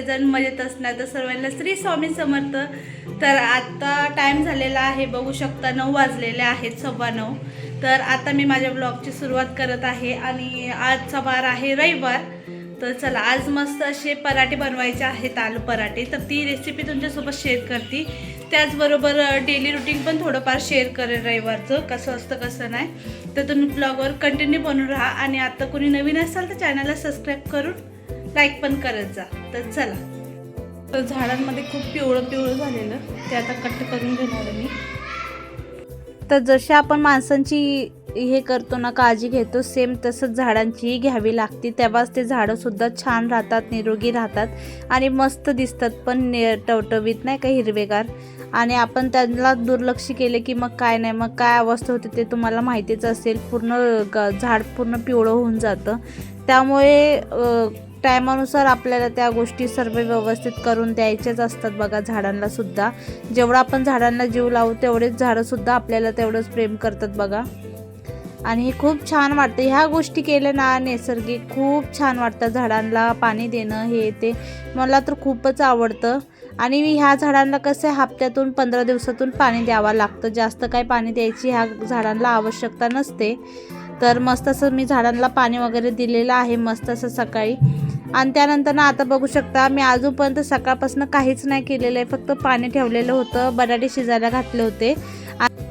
सर्वजण मजेत असणार. तर सर्वांना श्री स्वामी समर्थ. तर आत्ता टाईम झालेला आहे बघू शकता नऊ वाजलेले आहेत सव्वा नऊ. तर आता मी माझ्या ब्लॉगची सुरुवात करत आहे आणि आजचा वार आहे रविवार. तर चला आज मस्त असे पराठे बनवायचे आहेत आलू पराठे. तर ती रेसिपी तुमच्यासोबत शेअर करते. त्याचबरोबर डेली रुटीन पण थोडंफार शेअर करेल रविवारचं. कसं असतं कसं नाही. तर तुम्ही ब्लॉगवर कंटिन्यू बनून राहा. आणि आता कोणी नवीन असाल तर चॅनलला सबस्क्राईब करून लाईक पण करत जा. तर चला. तर झाडांमध्ये खूप पिवळं पिवळं झालेलं. ते आता कट करून घेणार आहे मी. तर जशा आपण माणसांची हे करतो ना काळजी घेतो सेम तसंच झाडांचीही घ्यावी लागते. तेव्हाच ते झाडं सुद्धा छान राहतात निरोगी राहतात आणि मस्त दिसतात. पण ने टवटवीत नाही का हिरवेगार? आणि आपण त्यांना दुर्लक्ष केले की मग काय नाही मग काय अवस्था होते ते तुम्हाला माहितीच असेल. पूर्ण ग झाड पूर्ण पिवळं होऊन जातं. त्यामुळे टायमानुसार आपल्याला त्या गोष्टी सर्व व्यवस्थित करून द्यायच्याच असतात बघा झाडांना सुद्धा. जेवढं आपण झाडांना जीव लावू तेवढेच झाडंसुद्धा आपल्याला तेवढंच प्रेम करतात बघा. आणि हे खूप छान वाटतं. ह्या गोष्टी केल्या ना नैसर्गिक खूप छान वाटतं झाडांना पाणी देणं हे ते. मला तर खूपच आवडतं. आणि ह्या झाडांना कसं आहे हप्त्यातून पंधरा दिवसातून पाणी द्यावं लागतं. जास्त काही पाणी द्यायची ह्या झाडांना आवश्यकता नसते. तर मस्त असं मी झाडांना पाणी वगैरे दिलेलं आहे मस्त असं सकाळी. आणि त्यानंतर ना आता बघू शकता मी अजूनपर्यंत सकाळपासून काहीच नाही केलेलं आहे. फक्त पाणी ठेवलेलं होतं बटाटे शिजायला घातले होते.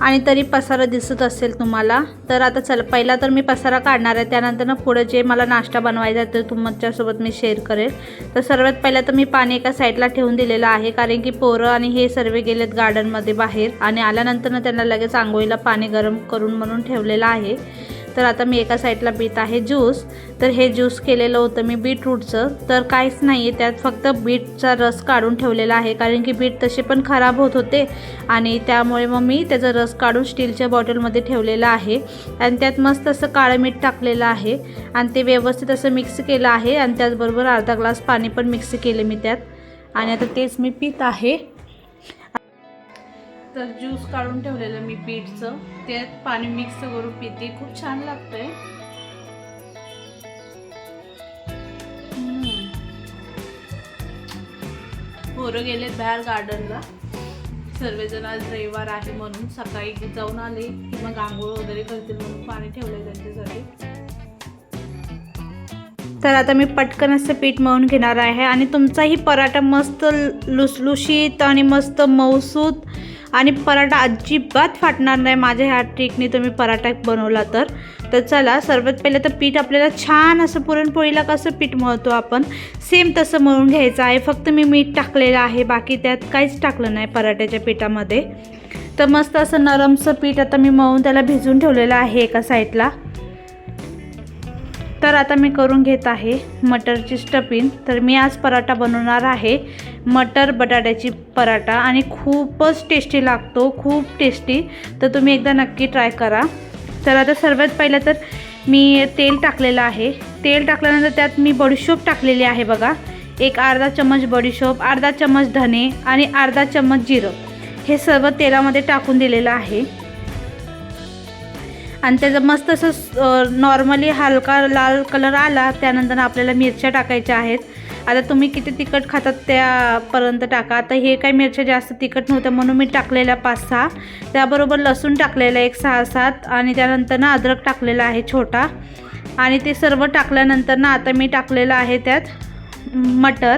आणि तरी पसारा दिसत असेल तुम्हाला. तर आता चल पहिला तर मी पसारा काढणार आहे. त्यानंतर ना पुढं जे मला नाश्ता बनवायचा आहे ते तुमच्यासोबत मी शेअर करेल. तर सर्वात पहिला तर मी पाणी एका साईडला ठेवून दिलेलं आहे. कारण की पोरं आणि हे सर्व गेलेत गार्डनमध्ये बाहेर. आणि आल्यानंतर ना त्यांना लगेच आंघोळीला पाणी गरम करून म्हणून ठेवलेलं आहे. तर आता मी एका साईडला बीत आहे ज्यूस. तर हे ज्यूस केलेलं होतं मी बीटरूटचं. तर काहीच नाही आहे त्यात फक्त बीटचा रस काढून ठेवलेला आहे कारण की बीट तसे पण खराब होत होते. आणि त्यामुळे मग मी त्याचा रस काढून स्टीलच्या बॉटलमध्ये ठेवलेला आहे. आणि त्यात मस्त असं काळं मीठ टाकलेलं आहे. आणि ते व्यवस्थित असं मिक्स केलं आहे. आणि त्याचबरोबर अर्धा ग्लास पाणी पण मिक्स केले मी त्यात. आणि आता तेच मी पित आहे. तर ज्यूस काढून ठेवलेलं मी बीटचं ते पाणी मिक्स करून पिते. खूप छान लागतंय. पोरं गेलेत बाहेर गार्डनला सर्वजण आज रविवार आहे म्हणून सकाळी जाऊन आले. किंवा मग आंघोळ वगैरे करतील म्हणून पाणी ठेवलंय त्यांच्यासाठी. तर आता मी पटकन असं पीठ मळून घेणार आहे. आणि तुमचाही पराठा मस्त लुसलुशीत आणि मस्त मऊसूत आणि पराठा अजिबात फाटणार नाही. माझ्या ह्या ट्रिकने तुम्ही पराठा बनवला तर. तर चला सर्वात पहिले तर पीठ आपल्याला छान असं पुरणपोळीला कसं पीठ मळतो आपण सेम तसं मळून घ्यायचं आहे. फक्त मी मीठ टाकलेलं आहे बाकी त्यात काहीच टाकलं नाही पराठ्याच्या पिठामध्ये. तर मस्त असं नरमसं पीठ आता मी मळून त्याला भिजून ठेवलेलं आहे एका साईडला तर आता मी करून घेत आहे मटरची स्टफिंग तर मी आज पराठा बनवणार आहे मटर बटाट्याची पराठा आणि खूपच टेस्टी लागतो खूप टेस्टी तर तुम्ही एकदा नक्की ट्राय करा. तर आता सर्वात पहिलं तर मी तेल टाकलेलं आहे. तेल टाकल्यानंतर त्यात मी बडीशोप टाकलेली आहे बघा. एक अर्धा चम्मच बडीशोप अर्धा चम्मच धने आणि अर्धा चम्मच जिरं. हे सर्व तेलामध्ये टाकून दिलेलं आहे. आणि त्याचं मस्त असं नॉर्मली हलका लाल कलर आला त्यानंतर आपल्याला मिरच्या टाकायच्या आहेत. आता तुम्ही किती तिखट खातात त्यापर्यंत टाका. आता हे काही मिरच्या जास्त तिखट नव्हत्या म्हणून मी टाकलेल्या पाच सहा. त्याबरोबर लसूण टाकलेलं एक सहा सात. आणि त्यानंतर ना अद्रक टाकलेला आहे छोटा. आणि ते सर्व टाकल्यानंतर ना आता मी टाकलेलं आहे त्यात मटर.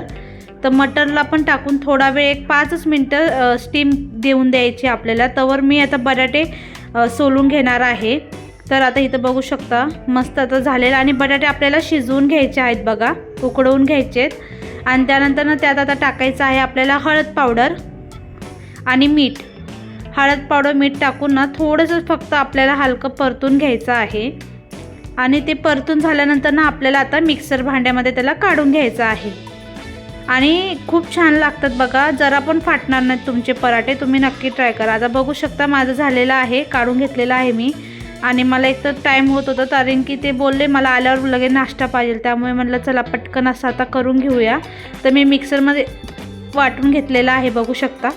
तर मटरला पण टाकून थोडा वेळ एक पाचच मिनटं स्टीम देऊन द्यायची आपल्याला. तवर मी आता बटाटे सोलून घेणार आहे. तर आता इथं बघू शकता मस्त आता झालेलं आणि बटाटे आपल्याला शिजवून घ्यायचे आहेत बघा उकडवून घ्यायचे आहेत आणि त्यानंतर ना त्यात आता टाकायचं आहे आपल्याला हळद पावडर आणि मीठ. हळद पावडर मीठ टाकून ना थोडंसं फक्त आपल्याला हलकं परतून घ्यायचं आहे. आणि ते परतून झाल्यानंतर ना आपल्याला आता मिक्सर भांड्यामध्ये त्याला काढून घ्यायचं आहे. आणि खूप छान लागतात बघा. जरा पण फाटणार नाहीत तुमचे पराठे. तुम्ही नक्की ट्राय करा. आता बघू शकता माझं झालेलं आहे. काढून घेतलेलं आहे मी. आणि मला एक तर टाईम होत होता कारण की ते बोलले मला आल्यावर लगेच नाश्ता पाहिजे. त्यामुळे म्हटलं चला पटकन असं आता करून घेऊया. तर मी मिक्सरमध्ये वाटून घेतलेलं आहे बघू शकता.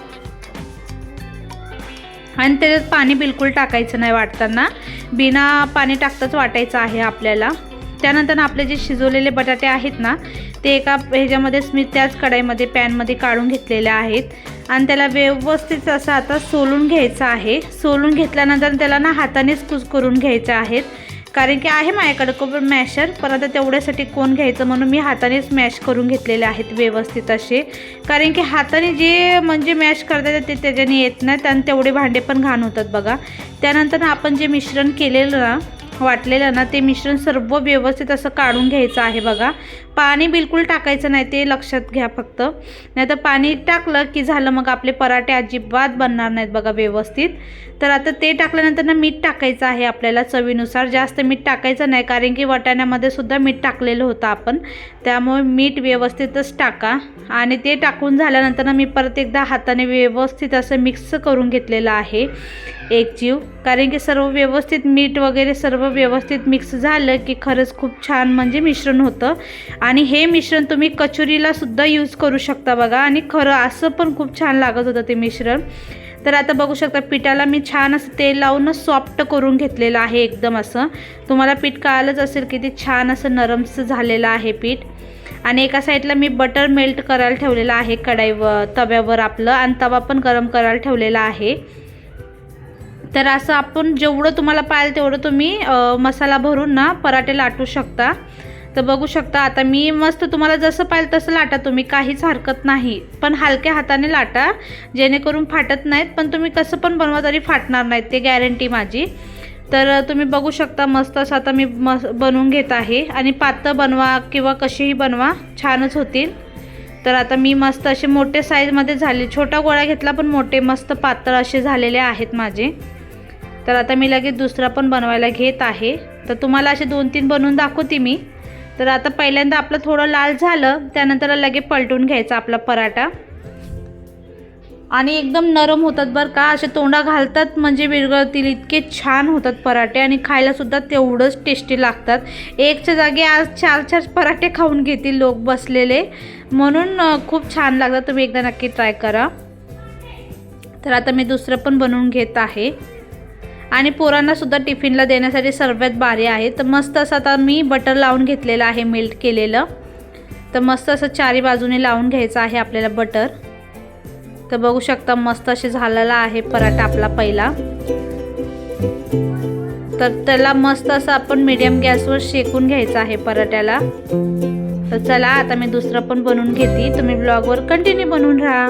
आणि त्याच्यात पाणी बिलकुल टाकायचं नाही वाटताना. बिना पाणी टाकताच वाटायचं आहे आपल्याला. त्यानंतर आपले जे शिजवलेले बटाटे आहेत ना ते एका ह्याच्यामध्येच मी त्याच कढाईमध्ये पॅनमध्ये काढून घेतलेल्या आहेत. आणि त्याला व्यवस्थित असं आता सोलून घ्यायचं आहे. सोलून घेतल्यानंतर त्याला ना हातानेच कुस करून घ्यायचं आहेत. कारण की आहे माझ्याकडे कोण मॅशर पण आता तेवढ्यासाठी कोण घ्यायचं म्हणून मी हातानेच मॅश करून घेतलेले आहेत व्यवस्थित असे. कारण की हाताने जे म्हणजे मॅश करता येतात ते त्याच्याने येत नाहीत आणि तेवढे भांडे पण घाण होतात बघा. त्यानंतर आपण जे मिश्रण केलेलं ना वाटलेलं ना ते मिश्रण सर्व व्यवस्थित असं काढून घ्यायचं आहे बघा. पाणी बिलकुल टाकायचं नाही ते लक्षात घ्या फक्त. नाही तर पाणी टाकलं की झालं मग आपले पराठे अजिबात बनणार नाहीत बघा व्यवस्थित. तर आता ते टाकल्यानंतर ना मीठ टाकायचं आहे आपल्याला चवीनुसार. जास्त मीठ टाकायचं नाही कारण की वाटाण्यामध्ये सुद्धा मीठ टाकलेलं होतं आपण. त्यामुळे मीठ व्यवस्थितच टाका. आणि ते टाकून झाल्यानंतर ना मी परत एकदा हाताने व्यवस्थित असं मिक्स करून घेतलेलं आहे एक जीव. कारण की सर्व व्यवस्थित मीठ वगैरे सर्व व्यवस्थित मिक्स झालं की खरंच खूप छान म्हणजे मिश्रण होतं. आणि हे मिश्रण तुम्ही कचोरीला सुद्धा यूज करू शकता बघा. आणि खरं असं पण खूप छान लागत होतं ते मिश्रण. तर आता बघू शकता पिठाला मी छान असं तेल लावूनच सॉफ्ट करून घेतलेलं आहे एकदम असं. तुम्हाला पीठ कळालंच असेल की ते छान असं नरमसं झालेलं आहे पीठ. आणि एका साईडला मी बटर मेल्ट करायला ठेवलेलं आहे कढाईवर तव्यावर आपलं आणि तवा पण गरम करायला ठेवलेला आहे. तर असं आपण जेवढं तुम्हाला पाहिजे तेवढं तुम्ही मसाला भरून ना पराठे लाटू शकता. तर बघू शकता आता मी मस्त तुम्हाला जसं पाहिजे तसं लाटा तुम्ही. काहीच हरकत नाही. पण हलक्या हाताने लाटा जेणेकरून फाटत नाहीत पण तुम्ही कसं पण बनवा तरी फाटणार नाहीत ते गॅरंटी माझी. तर तुम्ही बघू शकता मस्त असं आता मी मस् बनवून घेत आहे. आणि पातळ बनवा किंवा कशीही बनवा छानच होतील. तर आता मी मस्त असे मोठे साईजमध्ये झाले. छोटा गोळा घेतला पण मोठे मस्त पातळ असे झालेले आहेत माझे. तर आता मी लगेच दुसरा पण बनवायला घेत आहे. तर तुम्हाला असे दोन तीन बनवून दाखवते मी. तर आता पहिल्यांदा आपलं थोडं लाल झालं त्यानंतर लगेच पलटून घ्यायचा आपला पराठा. आणि एकदम नरम होतात बरं का असे तोंडा घालतात म्हणजे विरगळतील इतके छान होतात पराठे आणि खायलासुद्धा तेवढंच टेस्टी लागतात. एकच्या जागी आज चार चार पराठे खाऊन घेतील लोक बसलेले. म्हणून खूप छान लागतात तुम्ही एकदा नक्की ट्राय करा. तर आता मी दुसरं पण बनवून घेत आहे. आणि पोरांनासुद्धा टिफिनला देण्यासाठी सर्वात भारी आहे. तर मस्त असं आता मी बटर लावून घेतलेलं आहे मेल्ट केलेलं. तर मस्त असं चारी बाजूने लावून घ्यायचं आहे आपल्याला बटर. तर बघू शकता मस्त असे झालेला आहे पराठा आपला पहिला. तर त्याला मस्त असं आपण मीडियम गॅसवर शेकून घ्यायचं आहे पराठ्याला. तर चला आता मी दुसरं पण बनवून घेते. तुम्ही ब्लॉगवर कंटिन्यू बनवून राहा.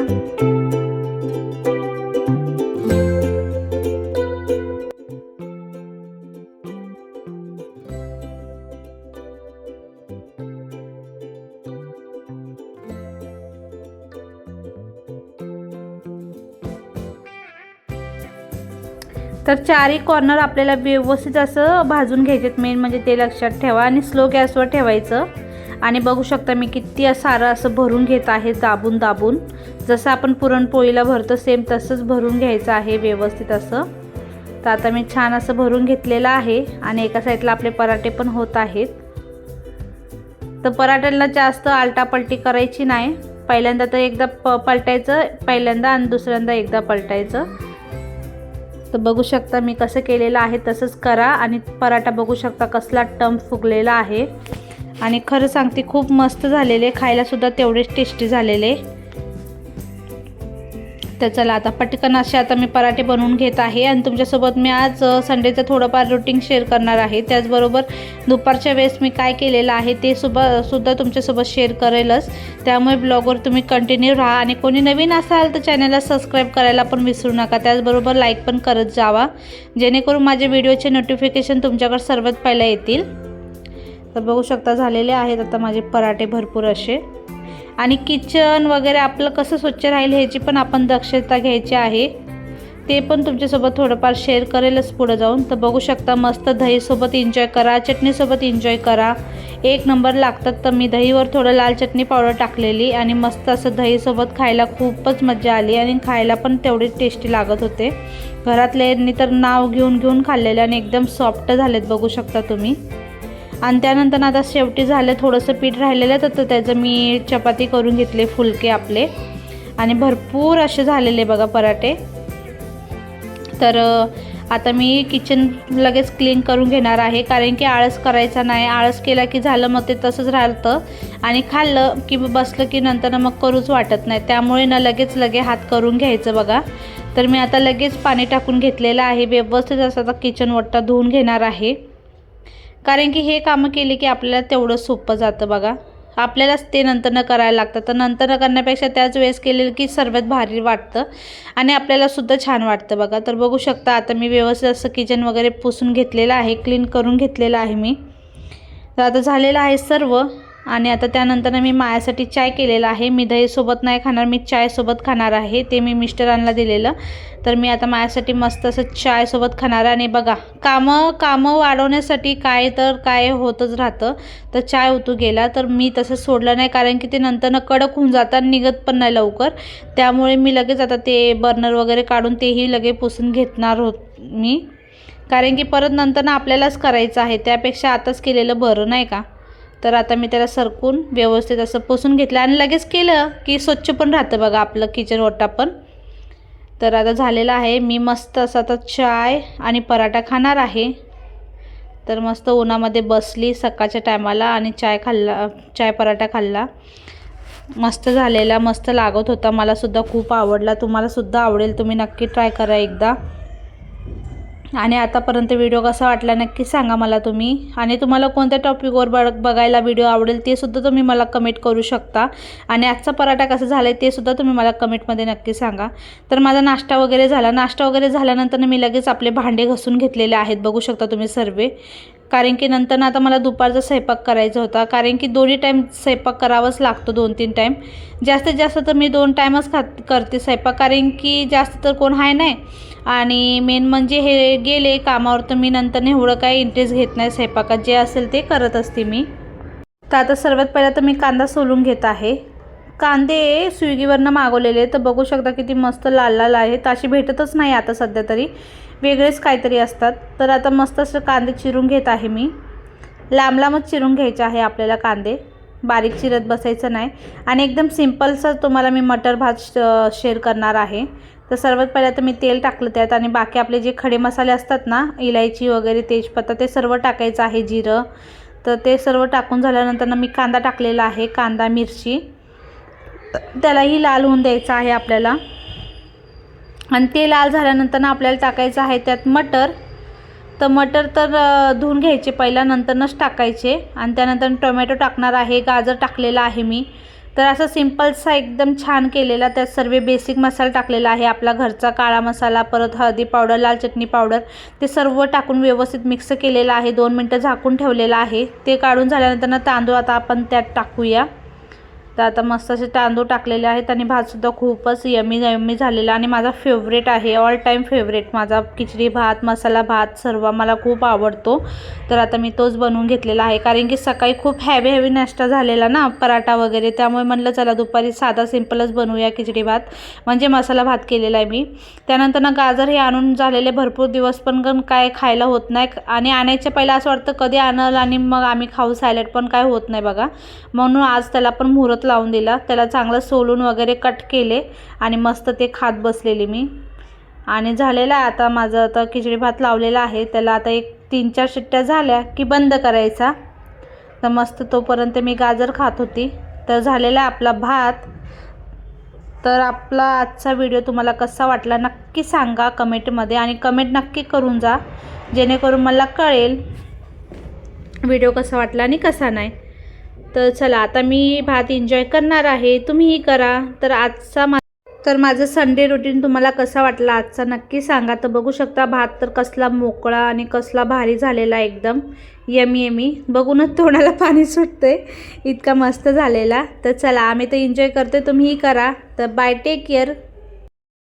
तर चारही कॉर्नर आपल्याला व्यवस्थित असं भाजून घ्यायचे मेन म्हणजे ते लक्षात ठेवा आणि स्लो गॅसवर ठेवायचं. आणि बघू शकता मी किती सारं असं भरून घेत आहे दाबून दाबून. जसं आपण पुरणपोळीला भरतो सेम तसंच भरून घ्यायचं आहे व्यवस्थित असं. तर आता मी छान असं भरून घेतलेलं आहे आणि एका साईडला आपले पराठे पण होत आहेत. तर पराठ्यांना जास्त आलटापलटी करायची नाही. पहिल्यांदा तर एकदा प पलटायचं पहिल्यांदा आणि दुसऱ्यांदा एकदा पलटायचं. तर बघू शकता मी कसं केलेलं आहे तसंच करा आणि पराठा बघू शकता कसला टम फुगलेला आहे. आणि खरं सांगते खूप मस्त झालेले खायलासुद्धा तेवढेच टेस्टी झालेले. तर चला आता पटकन असे आता मी पराठे बनवून घेत आहे आणि तुमच्यासोबत मी आज संडेचं थोडंफार रुटीन शेअर करणार आहे. त्याचबरोबर दुपारच्या वेळेस मी काय केलेलं आहे ते सुद्धा सुद्धा तुमच्यासोबत शेअर करेलच. त्यामुळे ब्लॉगवर तुम्ही कंटिन्यू राहा आणि कोणी नवीन असाल तर चॅनलला सबस्क्राईब करायला पण विसरू नका. त्याचबरोबर लाईक पण करत जावा. जेणेकरून माझ्या व्हिडिओचे नोटिफिकेशन तुमच्याकडे सर्वात पहिला येतील. तर बघू शकता झालेले आहेत आता माझे पराठे भरपूर असे. आणि किचन वगैरे आपलं कसं स्वच्छ राहील ह्याची पण आपण दक्षता घ्यायची आहे. ते पण तुमच्यासोबत थोडंफार शेअर करेलच पुढं जाऊन. तर बघू शकता मस्त दहीसोबत एन्जॉय करा चटणीसोबत एन्जॉय करा. एक नंबर लागतात तर मी दहीवर थोडं लाल चटणी पावडर टाकलेली आणि मस्त असं दहीसोबत खायला खूपच मजा आली आणि खायला पण तेवढी टेस्टी लागत होते. घरातल्यांनी तर नाव घेऊन घेऊन खाल्लेले आणि एकदम सॉफ्ट झालेत बघू शकता तुम्ही. आणि त्यानंतर आता शेवटी झालं थोडंसं पीठ राहिलेलं तर त्याचं मी चपाती करून घेतले फुलके आपले. आणि भरपूर असे झालेले बघा पराठे. तर आता मी किचन लगेच क्लीन करून घेणार आहे कारण की आळस करायचा नाही. आळस केला की झालं मग ते तसंच राहतं. आणि खाल्लं की बसलं की नंतर मग करूच वाटत नाही. त्यामुळे ना लगेच लगे हात करून घ्यायचं बघा. तर मी आता लगेच पाणी टाकून घेतलेलं आहे. व्यवस्थित असं आता किचन वट्टा धुवून घेणार आहे. कारण की हे कामं केले की आपल्याला तेवढं सोपं जातं बघा. आपल्यालाच ते नंतरनं करायला लागतं. तर नंतरनं करण्यापेक्षा त्याच वेळेस केलेलं की सर्वात भारी वाटतं आणि आपल्यालासुद्धा छान वाटतं बघा. तर बघू शकता आता मी व्यवस्थित असं किचन वगैरे पुसून घेतलेलं आहे क्लीन करून घेतलेलं आहे मी. तर आता झालेलं आहे सर्व. आणि आता त्यानंतर मी मायासाठी चाय केलेला आहे. मी दहीसोबत नाही खाणार मी चायसोबत खाणार आहे. ते मी मिस्टरांना दिलेलं. तर मी आता माझ्यासाठी मस्त असं चायसोबत खाणार आणि बघा कामं कामं वाढवण्यासाठी काय तर काय होतच राहतं. तर चाय उतू गेला. तर मी तसं सोडलं नाही कारण की ते नंतरनं कडक होऊन जातात निघत पण नाही लवकर. त्यामुळे मी लगेच आता ते बर्नर वगैरे काढून तेही लगे पुसून घेतणार होत मी. कारण की परत नंतर आपल्यालाच करायचं आहे. त्यापेक्षा आताच केलेलं बरं नाही का? तर आता मी त्याला सरकून व्यवस्थित असं पुसून घेतलं आणि लगेच केलं की स्वच्छ पण राहतं बघा आपलं किचन ओटा पण. तर आता झालेलं आहे मी मस्त असं आता चाय आणि पराठा खाणार आहे. तर मस्त उन्हामध्ये बसली सकाळच्या टायमाला आणि चाय खाल्ला चाय पराठा खाल्ला. मस्त झालेला मस्त लागत होता. मलासुद्धा खूप आवडला. तुम्हालासुद्धा आवडेल. तुम्ही नक्की ट्राय करा एकदा. आणि आतापर्यंत व्हिडिओ कसा वाटला नक्की सांगा मला तुम्ही. आणि तुम्हाला कोणत्या टॉपिकवर बघ बघायला व्हिडिओ आवडेल ते सुद्धा तुम्ही मला कमेंट करू शकता. आणि आजचा पराठा कसा झाला आहे ते सुद्धा तुम्ही मला कमेंटमध्ये नक्की सांगा. तर माझा नाश्ता वगैरे झाला. नाश्ता वगैरे झाल्यानंतर मी लगेच आपले भांडे घसून घेतलेले आहेत. बघू शकता तुम्ही सर्वे. कारण की नंतर आता मला दुपारचा स्वयंपाक करायचा होता. कारण की दोन्ही टाईम स्वयंपाक करावाच लागतो दोन तीन टाईम जास्तीत जास्त तर मी दोन टाईमच खात करते स्वयंपाक. कारण की जास्त तर कोण आहे नाही. आणि मेन म्हणजे हे गेले कामावर तर मी नंतर एवढं काही इंटरेस्ट घेत नाही स्वयंपाकात. जे असेल ते करत असते मी. तर आता सर्वात पहिला तर मी कांदा सोलून घेत आहे. कांदे स्विगीवरनं मागवलेले तर बघू शकता किती मस्त लाल लाल आहेत. अशी भेटतच नाही आता सध्या तरी. वेगळेच काहीतरी असतात. तर आता मस्त असं कांदे चिरून घेत आहे मी. लांब लांबच चिरून घ्यायचे आहे आपल्याला कांदे. बारीक चिरत बसायचं नाही. आणि एकदम सिम्पलचा तुम्हाला मी मटर भात शेअर करणार आहे. तर सर्वात पहिलं तर मी तेल टाकलं त्यात आणि बाकी आपले जे खडे मसाले असतात ना इलायची वगैरे तेजपत्ता ते सर्व टाकायचं आहे जिरं. तर ते सर्व टाकून झाल्यानंतर मी कांदा टाकलेला आहे. कांदा मिरची. त्यालाही लाल होऊन द्यायचं आहे आपल्याला. आणि ते लाल झाल्यानंतर ना आपल्याला टाकायचं आहे त्यात मटर. तर मटर तर धुवून घ्यायचे पहिला नंतरनंच टाकायचे. आणि त्यानंतर टोमॅटो टाकणार आहे गाजर टाकलेला आहे मी. तर असं सिम्पलसा एकदम छान केलेला त्यात सर्व बेसिक मसाला टाकलेला आहे आपला घरचा काळा मसाला परत हळदी पावडर लाल चटणी पावडर. ते सर्व टाकून व्यवस्थित मिक्स केलेलं आहे दोन मिनटं झाकून ठेवलेलं आहे. ते काढून झाल्यानंतर तांदूळ आता आपण त्यात टाकूया. तर आता मस्त असे तांदूळ टाकलेले आहेत आणि भातसुद्धा खूपच यमी यमी झालेला आणि माझा फेवरेट आहे ऑल टाईम फेवरेट माझा खिचडी भात मसाला भात सर्व मला खूप आवडतो. तर आता मी तोच बनवून घेतलेला आहे. कारण की सकाळी खूप हॅवी हॅवी नाश्ता झालेला ना पराठा वगैरे. त्यामुळे म्हणलं चला दुपारी साधा सिम्पलच बनवूया खिचडी भात. म्हणजे मसाला भात केलेला आहे मी. त्यानंतर ना गाजर हे आणून झालेले भरपूर दिवस पण काय खायला होत नाही. आणि आणायच्या पहिले असं वाटतं कधी आणल आणि मग आम्ही खाऊ सॅलड पण काय होत नाही बघा. म्हणून आज त्याला पण मुहूर्त लावून दिला. त्याला चांगलं सोलून वगैरे कट केले आणि मस्त ते खात बसलेली मी. आणि झालेलं आहे आता माझं आता खिचडी भात लावलेला आहे. त्याला आता एक तीन चार शिट्ट्या झाल्या की बंद करायचा. तर मस्त तोपर्यंत मी गाजर खात होती. तर झालेला आहे आपला भात. तर आपला आजचा व्हिडिओ तुम्हाला कसा वाटला नक्की सांगा कमेंटमध्ये आणि कमेंट नक्की करून जा. जेणेकरून मला कळेल व्हिडिओ कसा वाटला आणि कसा नाही. तर चला आता मी भात एन्जॉय करणार आहे. तुम्हीही करा. तर आजचा मा तर माझं संडे रुटीन तुम्हाला कसा वाटला आजचा नक्की सांगा. तर बघू शकता भात तर कसला मोकळा आणि कसला भारी झालेला एकदम. Yummy yummy. बघूनच तोंडाला पाणी सुटते इतका मस्त झालेला. तर चला आम्ही तर एन्जॉय करते तुम्हीही करा. तर बाय टेक केअर